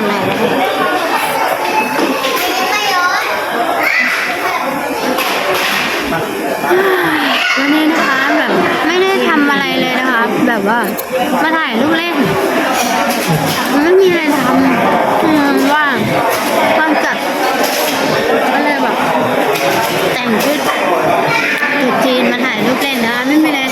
างไนวันนี้นะคะแบบไม่ได้ทำอะไรเลยนะคะ แบบว่ามาถ่ายรูปเล่นไม่มีอะไรทำว่างว่างจัดก็เลยแบบแต่งชุดจีนมาถ่ายรูปเล่นนะคะไม่มีอะไร